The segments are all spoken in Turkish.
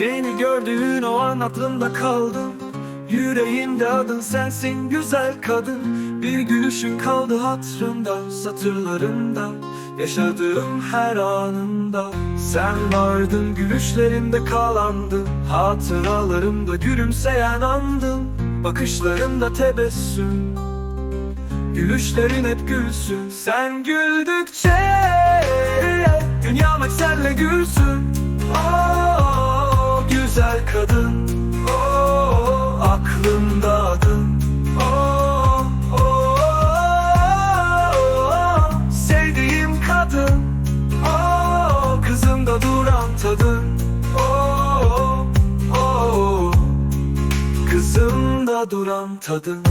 Seni gördüğün o an aklımda kaldım Yüreğimde adın sensin güzel kadın. Bir gülüşün kaldı hatırımda Satırlarımda. Yaşadığım her anımda Sen vardın gülüşlerimde kalandın. Hatıralarımda gülümseyen andın. Bakışlarımda tebessüm. Gülüşlerin hep gülsün. Sen güldükçe Dünyam hep senle gülsün. Oh duran tadın Oh, oh, Kızımda duran tadın.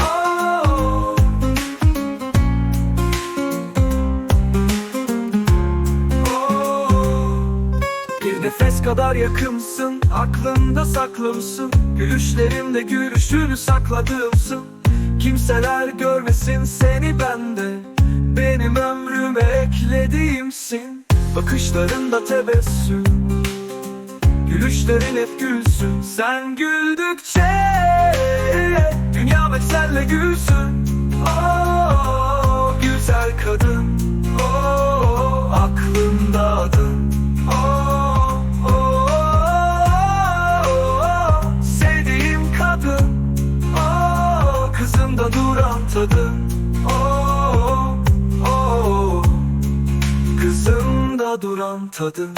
Oh. Oh. Nefes kadar yakımsın Aklımda saklımsın. Gülüşlerimde gülüşünü sakladığımsın. Kimseler görmesin seni bende Benim ömrüme eklediğimsin Bakışlarında tebessüm. Gülüşlerin hep gülsün. Sen güldükçe Dünya senle gülsün. Oh güzel kadın. Oh aklımda adın. Oh, oh, Sevdiğim kadın. Oh kızımda duran tadın. Oh, duran tadın